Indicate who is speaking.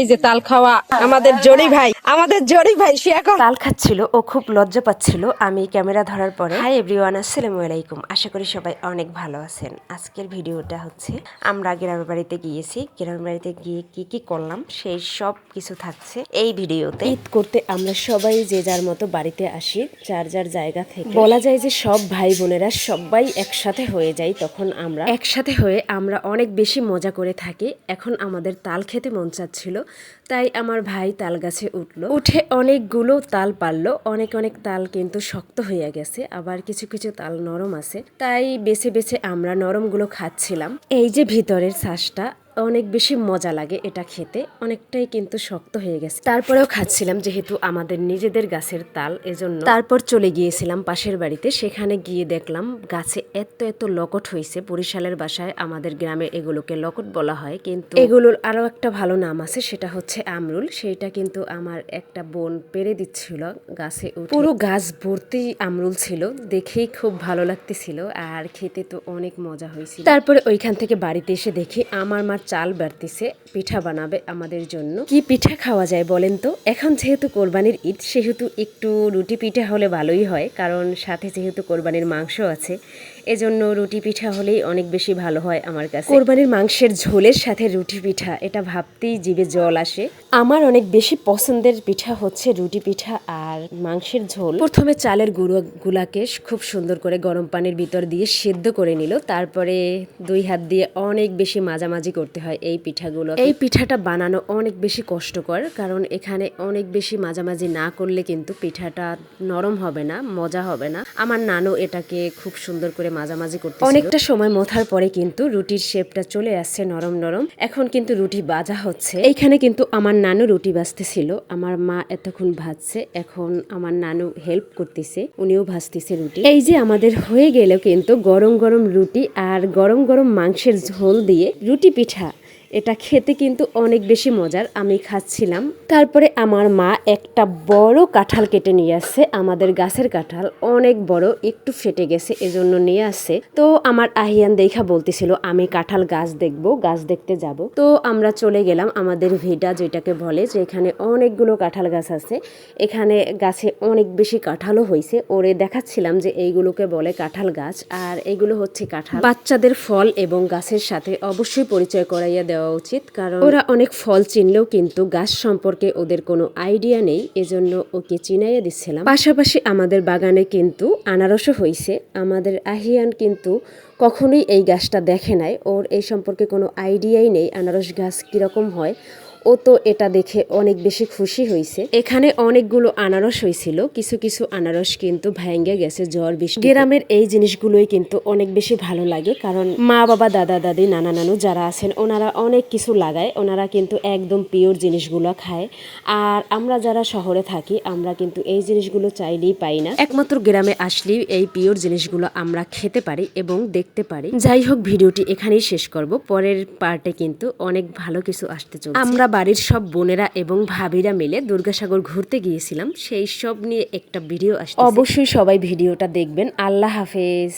Speaker 1: এই যে তাল খাওয়া আমাদের জরি ভাই আমাদের জরি ভাই সে এখন
Speaker 2: তাল খাচ্ছিল ও খুব লজ্জা পাচ্ছিল। আমি ক্যামেরা ধরার পরে হাই এভরিওয়ান আসসালামু আলাইকুম। আশা করি সবাই অনেক ভালো আছেন। আজকের ভিডিওটা হচ্ছে আমরা গ্রামের বাড়িতে গিয়েছি। গ্রামের বাড়িতে গিয়ে কি কি করলাম সেই সব কিছু থাকছে এই ভিডিওতে। ঈদ করতে আমরা সবাই যে যার মতো বাড়িতে আসি যার যার জায়গা থেকে। বলা যায় যে সব ভাই বোনেরা সবাই একসাথে হয়ে যায় তখন আমরা একসাথে হয়ে আমরা অনেক বেশি মজা করে থাকি। এখন আমাদের তাল খেতে মন চাচ্ছিল তাই আমার ভাই তাল গাছে উঠল। উঠে অনেকগুলো তাল পারল অনেক অনেক তাল কিন্তু শক্ত হইয়া গেছে। আবার কিছু কিছু তাল নরম আছে। তাই বেছে বেছে আমরা নরমগুলো খাচ্ছিলাম। এই যে ভিতরের শ্বাসটা অনেক বেশি মজা লাগে এটা খেতে। অনেকটাই কিন্তু শক্ত হয়ে গেছে। তারপরেও খাচ্ছিলাম যেহেতু আমাদের নিজেদের গাছের তাল, এজন্য তারপর চলে গিয়েছিলাম পাশের বাড়িতে। সেখানে গিয়ে দেখলাম গাছে এত এত লকট হয়েছে। বরিশালের বাসায় আমাদের গ্রামে এগুলোকে লকট বলা হয়, কিন্তু এগুলোর আরও একটা ভালো নাম আছে, সেটা হচ্ছে আমরুল। সেইটা কিন্তু আমার একটা বোন পেরে দিচ্ছিল গাছে পুরো গাছ ভর্তি আমরুল ছিল, দেখেই খুব ভালো লাগতেছিল, আর খেতে তো অনেক মজা হয়েছিল। তারপরে ওইখান থেকে বাড়িতে এসে দেখি আমার মা চাল বাড়তিছে, পিঠা বানাবে আমাদের জন্য। কি পিঠা খাওয়া যায় বলেন তো? এখন যেহেতু কোরবানির ঈদ, সেহেতু একটু রুটি পিঠা হলে ভালোই হয়, কারণ সাথে যেহেতু কোরবানির মাংস আছে, এজন্য রুটি পিঠা হলেই অনেক বেশি ভালো হয় আমার কাছে। কোরবানির মাংসের ঝোলের সাথে রুটি পিঠা, এটা ভাবতেই জিভে জল আসে। আমার অনেক বেশি পছন্দের পিঠা হচ্ছে রুটি পিঠা আর মাংসের ঝোল। প্রথমে চালের গুঁড়ো গুলাকে খুব সুন্দর করে গরম পানির ভিতর দিয়ে সেদ্ধ করে নিল, তারপরে দুই হাত দিয়ে অনেক বেশি মাঝামাঝি করতে হয় এই পিঠাগুলো। এই পিঠাটা বানানো অনেক বেশি কষ্টকর কারণ এখানে অনেক বেশি মাঝামাঝি না করলে কিন্তু পিঠাটা নরম হবে না মজা হবে না। আমার নানু এটাকে খুব সুন্দর করে মাঝামাঝি করতে অনেকটা সময় মথার পরে কিন্তু রুটির শেপটা চলে আসছে নরম নরম। এখন কিন্তু রুটি বাজা হচ্ছে। এইখানে কিন্তু আমার নানু রুটি বাজতেছিল আমার মা এতক্ষণ ভাজছে এখন আমার নানু হেল্প করতেছে উনিও ভাজতেছে রুটি। এই যে আমাদের হয়ে গেলেও কিন্তু গরম গরম রুটি আর গরম গরম মাংসের ঝোল দিয়ে রুটি পিঠা। এটা খেতে কিন্তু অনেক বেশি মজার, আমি খাচ্ছিলাম। তারপরে আমার মা একটা বড় কাঁঠাল কেটে নিয়ে আসছে, আমাদের গাছের কাঁঠাল। অনেক বড়, একটু ফেটে গেছে, এজন্য নিয়ে আসছে। তো আমার আহিয়ান দেখা বলতেছিল, আমি কাঁঠাল গাছ দেখব, গাছ দেখতে যাব। তো আমরা চলে গেলাম আমাদের ভিডা, যেটাকে বলে যে এখানে অনেকগুলো কাঁঠাল গাছ আছে। এখানে গাছে অনেক বেশি কাঁঠালও হয়েছে ওরে দেখাচ্ছিলাম যে এইগুলোকে বলে কাঁঠাল গাছ, আর এগুলো হচ্ছে কাঁঠাল। বাচ্চাদের ফল এবং গাছের সাথে অবশ্যই পরিচয় করাইয়া দেওয়া উচিত, কারণ ওরা অনেক ফল চিনলেও কিন্তু গাছ সম্পর্কে ওদের কোনো আইডিয়া নেই, এজন্য ওকে চিনাইয়া দিচ্ছিলাম। পাশাপাশি আমাদের বাগানে কিন্তু আনারসও হয়েছে আমাদের আহিয়ান কিন্তু কখনোই এই গাছটা দেখে নাই। ওর এই সম্পর্কে কোনো আইডিয়াই নেই, আনারস গাছ কীরকম হয়। ও তো এটা দেখে অনেক বেশি খুশি হয়েছে এখানে অনেকগুলো আনারস হয়েছিল কিছু কিছু আনারস কিন্তু ভেঙে গেছে, জ্বর বৃষ্টি গ্রামের এই জিনিসগুলোই কিন্তু অনেক বেশি ভালো লাগে, কারণ মা, বাবা, দাদা, দাদি, নানা নানু যারা আছেন, ওনারা অনেক কিছু লাগায়, ওনারা কিন্তু একদম পিওর জিনিসগুলো খায়। আর আমরা যারা শহরে থাকি, আমরা কিন্তু এই জিনিসগুলো চাইলেই পাই না। একমাত্র গ্রামে আসলেই এই পিওর জিনিসগুলো আমরা খেতে পারি এবং দেখতে পারি। যাই হোক, ভিডিওটি এখানেই শেষ করব। পরের পার্টে কিন্তু অনেক ভালো কিছু আসতে চলছে। আমরা বাড়ির সব বোনেরা এবং ভাবিরা মিলে দুর্গাসাগর ঘুরতে গিয়েছিলাম। সেই সব নিয়ে একটা ভিডিও আসছে অবশ্যই সবাই ভিডিওটা দেখবেন। আল্লাহ হাফেজ।